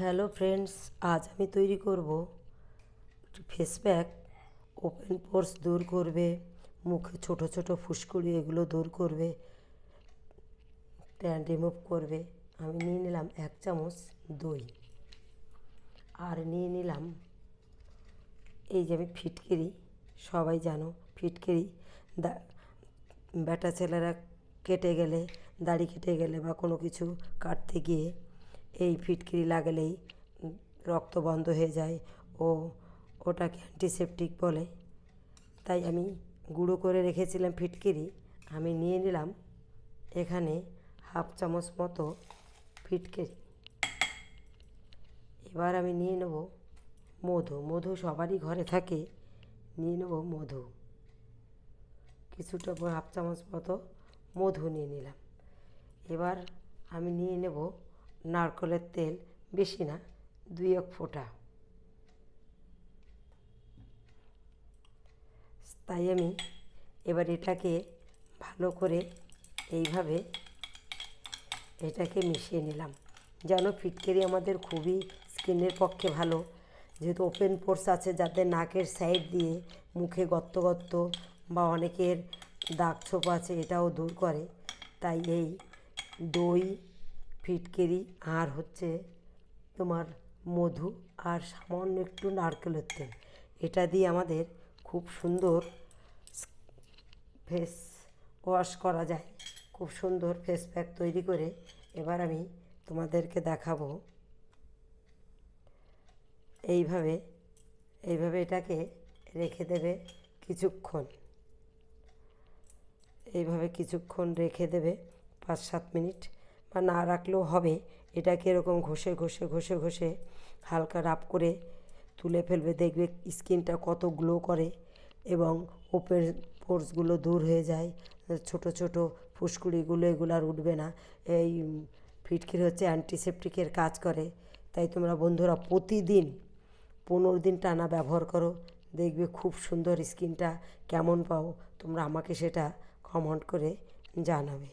Hello friends, আজ আমি তৈরি করব ফেস প্যাক ওপেন পোর্স দূর করবে, মুখে ছোট ছোট ফুসকুড়ি এগুলো দূর করবে ট্যান রিমুভ করবে। আমি নিয়ে নিলাম এক চামচ দই। আর নিয়ে নিলাম এই যে আমি ফিটকিরি, সবাই জানো ফিটকিরি, দা ব্যাটা ছেলেরা কেটে গেলে, দাড়ি কেটে গেলে বা কোনো কিছু কাটতে গিয়ে এই ফিটকিরি লাগলেই রক্ত বন্ধ হয়ে যায় ও ওটাকে অ্যান্টিসেপটিক বলে। তাই আমি গুঁড়ো করে রেখেছিলাম ফিটকিরি, আমি নিয়ে নিলাম এখানে হাফ চামচ মতো ফিটকিরি। এবার আমি নিয়ে নেব মধু মধু সবারই ঘরে থাকে, নিয়ে নেব মধু। কিছুটা হাফ চামচ মতো মধু নিয়ে নিলাম। এবার আমি নিয়ে নেব নারকেলের তেল বেশি না, দুই এক ফোঁটা। তাই আমি এবার এটাকে ভালো করে এইভাবে এটাকে মিশিয়ে নিলাম। যেন ফিটকেরি আমাদের খুবই স্কিনের পক্ষে ভালো। যেহেতু ওপেন পোর্স আছে যাদের নাকের সাইড দিয়ে মুখে গর্ত গর্ত বা অনেকের দাগ ছোপ আছে এটাও দূর করে, তাই এই দই ফিটকেরি আর হচ্ছে তোমার মধু আর সামান্য একটু নারকেলের তেল। এটা দিয়ে আমাদের খুব সুন্দর ফেস ওয়াশ করা যায়। খুব সুন্দর ফেস প্যাক তৈরি করে এবার আমি তোমাদেরকে দেখাবো। এইভাবে এইভাবে এটাকে রেখে দেবে কিছুক্ষণ। এইভাবে কিছুক্ষণ রেখে দেবে পাঁচ সাত মিনিট। বা না রাখলেও হবে, এটাকে এরকম ঘষে ঘষে ঘষে ঘষে হালকা রাপ করে তুলে ফেলবে, দেখবে স্কিনটা কত গ্লো করে এবং ওপেন পোর্সগুলো দূর হয়ে যায়, ছোট ছোট ফুসকুড়িগুলো এগুলো আর উঠবে না। এই ফিটকির হচ্ছে অ্যান্টিসেপটিকের কাজ করে। তাই তোমরা বন্ধুরা প্রতিদিন পনেরো দিন টানা ব্যবহার করো, দেখবে খুব সুন্দর স্কিনটা কেমন পাও, তোমরা আমাকে সেটা কমেন্ট করে জানাবে।